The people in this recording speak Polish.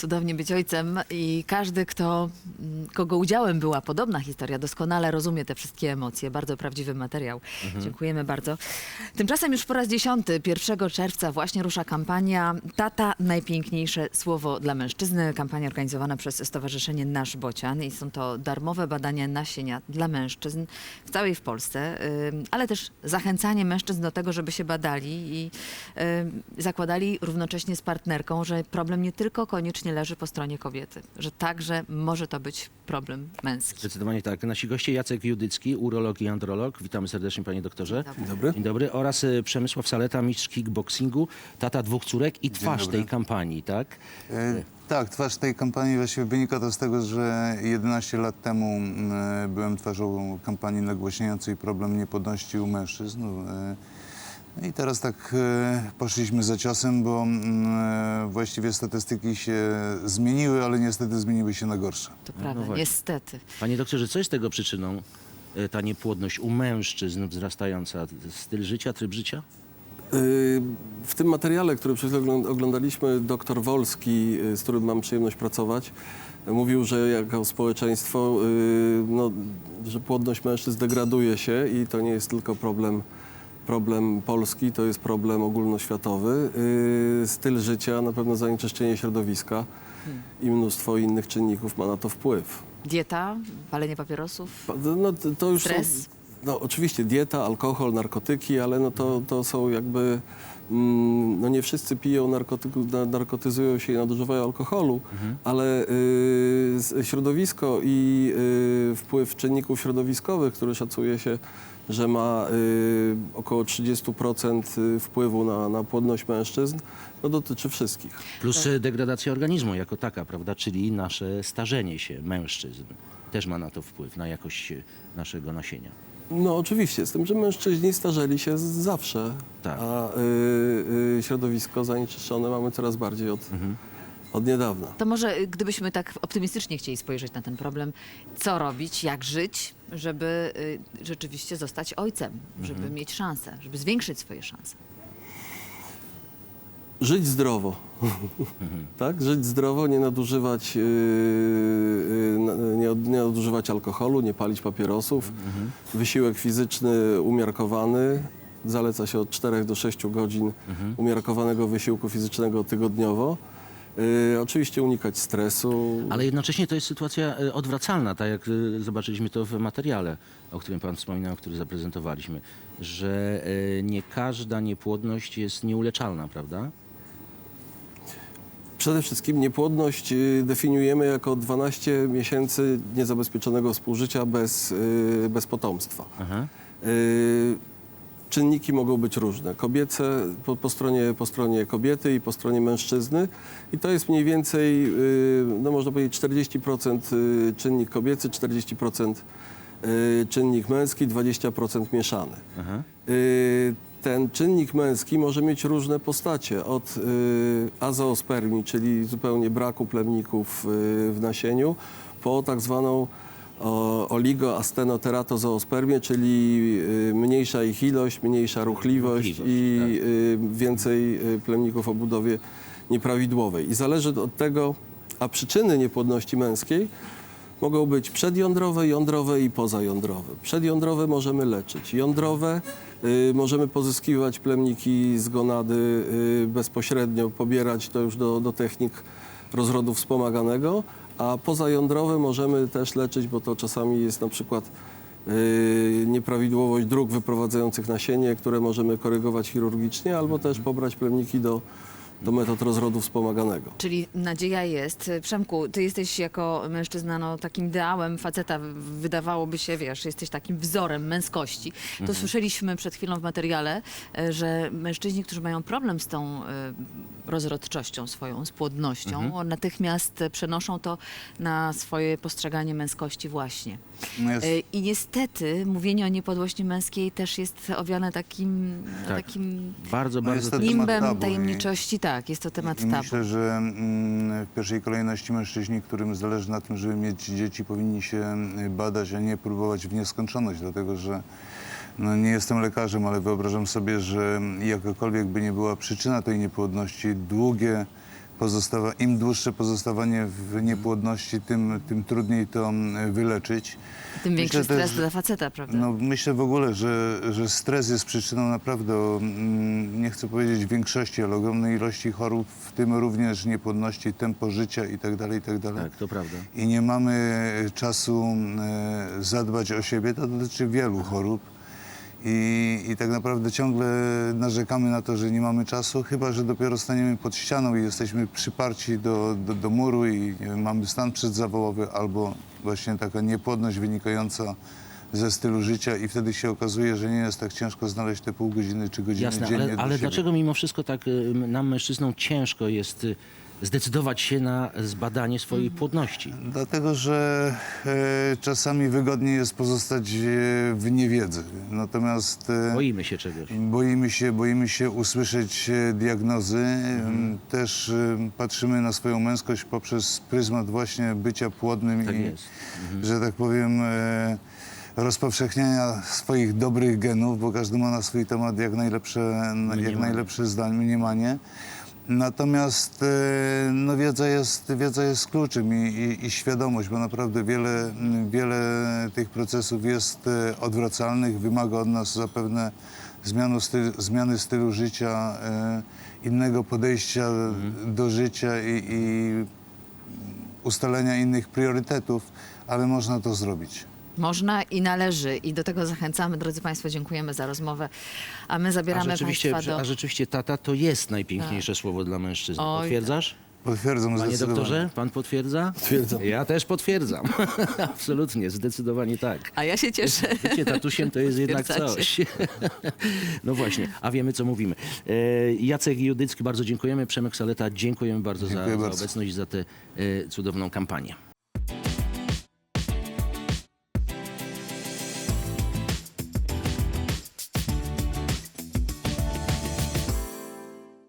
cudownie być ojcem i każdy, kto, mm, kogo udziałem była podobna historia, doskonale rozumie te wszystkie emocje. Bardzo prawdziwy materiał. Dziękujemy bardzo. Tymczasem już po raz dziesiąty, 1 czerwca właśnie rusza kampania Tata Najpiękniejsze Słowo dla Mężczyzny. Kampania organizowana przez Stowarzyszenie Nasz Bocian i są to darmowe badania nasienia dla mężczyzn w całej w Polsce, ale też zachęcanie mężczyzn do tego, żeby się badali i zakładali równocześnie z partnerką, że problem nie tylko koniecznie leży po stronie kobiety, że także może to być problem męski. Zdecydowanie tak. Nasi goście Jacek Judycki, urolog i androlog. Witamy serdecznie panie doktorze. Dzień Dobry. Dzień dobry. Oraz y, Przemysław Saleta, mistrz kickboxingu, tata dwóch córek i twarz dobry. tej kampanii, tak? E, Tak, twarz tej kampanii właściwie wynika to z tego, że 11 lat temu mm, byłem twarzą kampanii nagłaśniającej problem niepłodności u mężczyzn. E, I teraz tak e, poszliśmy za ciosem, bo mm, właściwie statystyki się zmieniły, ale niestety zmieniły się na gorsze. To No prawda, właśnie. niestety. Panie doktorze, co jest tego przyczyną? y, Ta niepłodność u mężczyzn wzrastająca. Styl życia, tryb życia? Y, W tym materiale, który przed chwilą ogląd- oglądaliśmy, doktor Wolski, y, z którym mam przyjemność pracować, y, mówił, że jako społeczeństwo, y, no, że płodność mężczyzn degraduje się i to nie jest tylko problem, problem polski, to jest problem ogólnoświatowy. Y, Styl życia, na pewno zanieczyszczenie środowiska i mnóstwo innych czynników ma na to wpływ. Dieta, palenie papierosów, Pa- No, to, to już Stres? No, oczywiście dieta, alkohol, narkotyki, ale no to, to są jakby... Mm, no nie wszyscy piją narkotyku, na- narkotyzują się i nadużywają alkoholu, ale y, s- środowisko i y, wpływ czynników środowiskowych, który szacuje się, że ma y, około 30% wpływu na, na płodność mężczyzn, no dotyczy wszystkich. Plus y, degradacja organizmu jako taka, prawda? Czyli nasze starzenie się mężczyzn. Też ma na to wpływ, na jakość y, naszego nasienia. No oczywiście, z tym, że mężczyźni starzeli się z- zawsze, Tak. a y, y, środowisko zanieczyszczone mamy coraz bardziej od, od niedawna. To może y, gdybyśmy tak optymistycznie chcieli spojrzeć na ten problem, co robić, jak żyć, żeby y, rzeczywiście zostać ojcem, żeby mieć szansę, żeby zwiększyć swoje szanse. Żyć zdrowo, tak? Żyć zdrowo, nie nadużywać, yy, yy, nie, nie nadużywać alkoholu, nie palić papierosów. Wysiłek fizyczny umiarkowany, zaleca się od 4 do 6 godzin umiarkowanego wysiłku fizycznego tygodniowo. Yy, oczywiście unikać stresu. Ale jednocześnie to jest sytuacja y, odwracalna, tak jak y, zobaczyliśmy to w materiale, o którym pan wspominał, który zaprezentowaliśmy, że y, nie każda niepłodność jest nieuleczalna, prawda? Przede wszystkim niepłodność y, definiujemy jako 12 miesięcy niezabezpieczonego współżycia bez, y, bez potomstwa. Aha. Y, Czynniki mogą być różne. Kobiece po, po, stronie, po stronie kobiety i po stronie mężczyzny. I to jest mniej więcej, no można powiedzieć, 40% y, czynnik kobiecy, 40% y, czynnik męski, 20% mieszany. Y, Ten czynnik męski może mieć różne postacie, od y, azoospermii, czyli zupełnie braku plemników y, w nasieniu, po tak zwaną oligoastenoteratozoospermię, czyli y, mniejsza ich ilość, mniejsza ruchliwość, Ruchliwość, i tak. y, więcej y, plemników o budowie nieprawidłowej. I zależy od tego, a przyczyny niepłodności męskiej mogą być przedjądrowe, jądrowe i pozajądrowe. Przedjądrowe możemy leczyć. Jądrowe y, możemy pozyskiwać plemniki z gonady y, bezpośrednio, pobierać to już do, do technik rozrodu wspomaganego, a pozajądrowe możemy też leczyć, bo to czasami jest na przykład y, nieprawidłowość dróg wyprowadzających nasienie, które możemy korygować chirurgicznie, albo też pobrać plemniki do, do metod rozrodu wspomaganego. Czyli nadzieja jest. Przemku, ty jesteś jako mężczyzna no, takim ideałem faceta, wydawałoby się, wiesz, jesteś takim wzorem męskości. To słyszeliśmy przed chwilą w materiale, e, że mężczyźni, którzy mają problem z tą e, rozrodczością swoją, z płodnością, natychmiast przenoszą to na swoje postrzeganie męskości właśnie. No jest, E, I niestety mówienie o niepodłości męskiej też jest owiane takim, no, Tak. takim Bardzo, No bardzo... tak- nimbem tabu i- tajemniczości. Tak, jest to temat I tabu. myślę, że mm, w pierwszej kolejności mężczyźni, którym zależy na tym, żeby mieć dzieci, powinni się y, badać, a nie próbować w nieskończoność, dlatego że no, nie jestem lekarzem, ale wyobrażam sobie, że jakakolwiek by nie była przyczyna tej niepłodności, długie pozostawa, im dłuższe pozostawanie w niepłodności, tym, tym trudniej to mm, wyleczyć. Tym większy Myślę też, stres dla faceta, prawda? No, myślę w ogóle, że, że stres jest przyczyną naprawdę, mm, nie chcę powiedzieć większości, ale ogromnej ilości chorób, w tym również niepłodności, tempo życia itd. itd. Tak, to prawda. I nie mamy czasu e, zadbać o siebie. To dotyczy wielu chorób. I, I tak naprawdę ciągle narzekamy na to, że nie mamy czasu, chyba że dopiero staniemy pod ścianą i jesteśmy przyparci do, do, do muru i wiem, mamy stan przedzawałowy albo właśnie taka niepłodność wynikająca ze stylu życia i wtedy się okazuje, że nie jest tak ciężko znaleźć te pół godziny czy godziny Jasne, dziennie ale, ale dlaczego mimo wszystko tak y, nam mężczyznom ciężko jest y, zdecydować się na zbadanie swojej Mhm. płodności? Dlatego, że e, czasami wygodniej jest pozostać e, w niewiedzy. Natomiast e, Boimy się czegoś. Boimy się, boimy się usłyszeć e, diagnozy. Też e, patrzymy na swoją męskość poprzez pryzmat właśnie bycia płodnym Tak i, jest. że tak powiem, e, rozpowszechniania swoich dobrych genów, bo każdy ma na swój temat jak najlepsze, jak Mniemanie. najlepsze zdanie, mniemanie. Natomiast e, no, wiedza, jest, wiedza jest kluczem i, i, i świadomość, bo naprawdę wiele, wiele tych procesów jest e, odwracalnych, wymaga od nas zapewne zmianu styl, zmiany stylu życia, e, innego podejścia do życia i, i ustalenia innych priorytetów, ale można to zrobić. Można i należy i do tego zachęcamy. Drodzy Państwo, dziękujemy za rozmowę. A my A zabieramy rzeczywiście, Państwa do... a rzeczywiście tata to jest najpiękniejsze słowo dla mężczyzn. Oj, Potwierdzasz? Potwierdzam Panie zdecydowanie. doktorze, pan potwierdza? Potwierdzam. Ja też potwierdzam. Absolutnie, zdecydowanie tak. A ja się cieszę. Bycie tatusiem to jest jednak Potwierdzacie. coś. No właśnie, a wiemy co mówimy. E, Jacek Judycki, bardzo dziękujemy. Przemek Saleta, dziękujemy bardzo za, za bardzo. obecność i za tę e, cudowną kampanię.